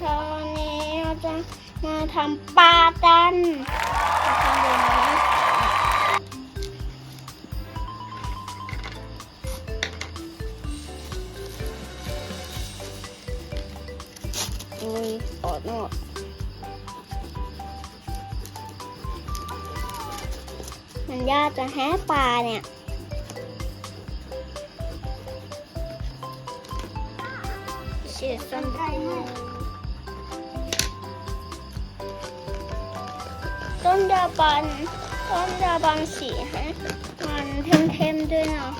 เช้าวันนี้เราจะมาทำปลากันอุ้ยอดนอดมันยากจะแฮะปลาเนี่ยเสียส้ ต้นดาบัน ต้นดาบันสีให้มันเทมๆด้วยเนาะ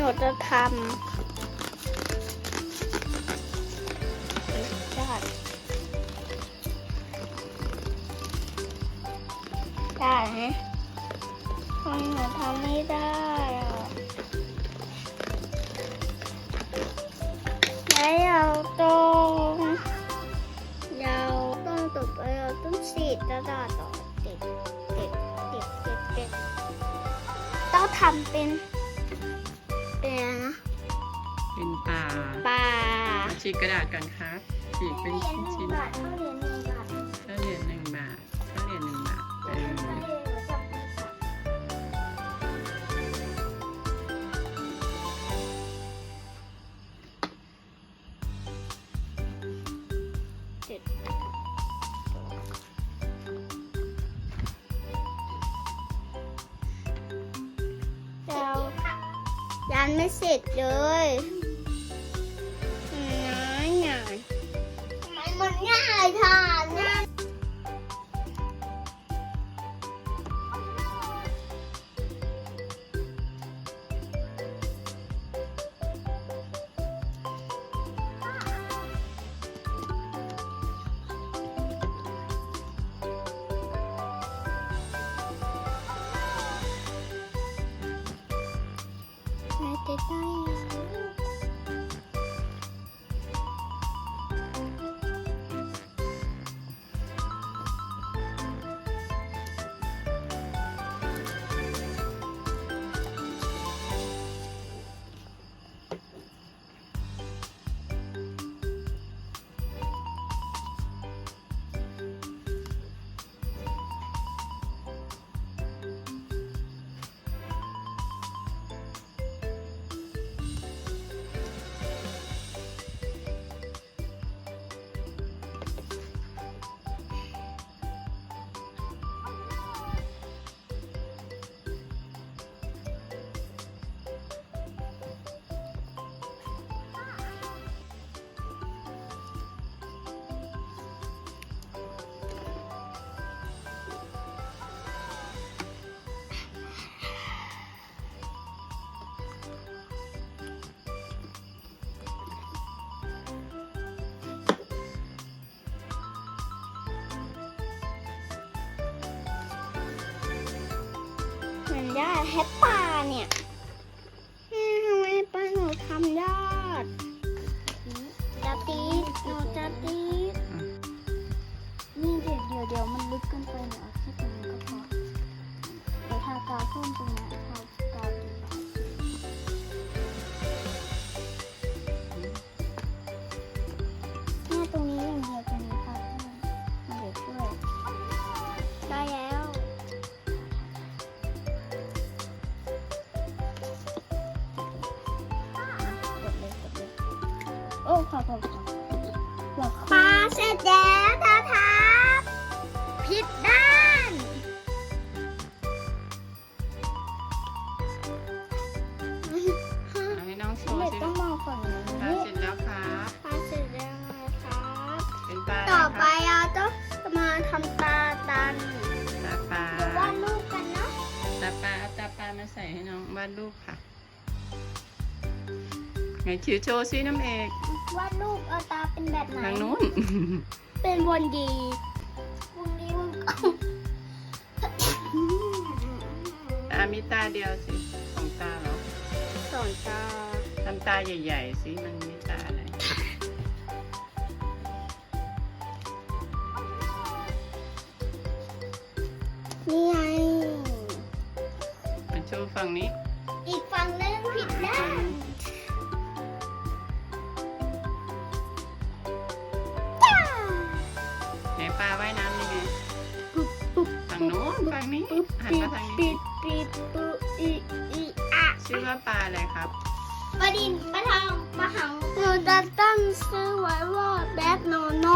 หนูจะทำได้ได้ฮะทำไมหนูทำไม่ได้อะแล้วเราต้องเราต้องต่อไปเราต้องสีดกระดาษต่อติดติดติดติดติดต้องทำเป็น เป็นอะไรนะเป็นปลาปลามาฉีกกระดาษกันครับฉีกเป็นเหรียญหนึ่ชิ้งนบาทเท่าเหรียญหนึ่งบาท ยันไม่เสร็จเลยง่ายง่ายทำไมมันง่ายทานนะ ได้แฮปปลาเนี่ยอืมทำไมปลาหนูทำยากจะตีดหนูจะตีดนี่เดี๋ยวเดี๋ยวเดี๋ยวมันลึกเกินไปเดี๋ยวเอาแค่ตรงนี้ก็พอเดี๋ยวทากาวส้มตรงนี้ทากาว โอ้พอพอพออยากปลาเสร็จแล้วนะครับผิดด้านเอาให้น้องโชว์เด็กสิต้องมองฝั่งนี้ปลาเสร็จแล้วครับปลาเสร็จแล้วนะครับ เป็นปลาต่อไปะรเราต้องมาทำตาตันครับตาปลาเดี๋ยววาดรูปกันเนาะ ตาปลาเอาตาปลามาใส่ให้น้องวาดรูปค่ะ ไงชิวโชว์ซิน้ำเอกวาดรูปเอาตาเป็นแบบไหนทางนู้น เป็นวนดีวนดีวนตามีตาเดียวสิสองตาเหรอสองตาทำตาใหญ่ๆสิมันมีตาอะไรนี่ไงมันโชว์ฝั่งนี้ อีกฝั่งนึงผิดด้าน โน้นฝั่งนี้ปุ๊บหันปิมาดทางปินี้ดปิดปุ๊อีอีอะชื่อว่าปลาอะไรครับปลาดินปลาทองปลาหังหนูจะตั้งชื่อไว้ว่าแบทโนโน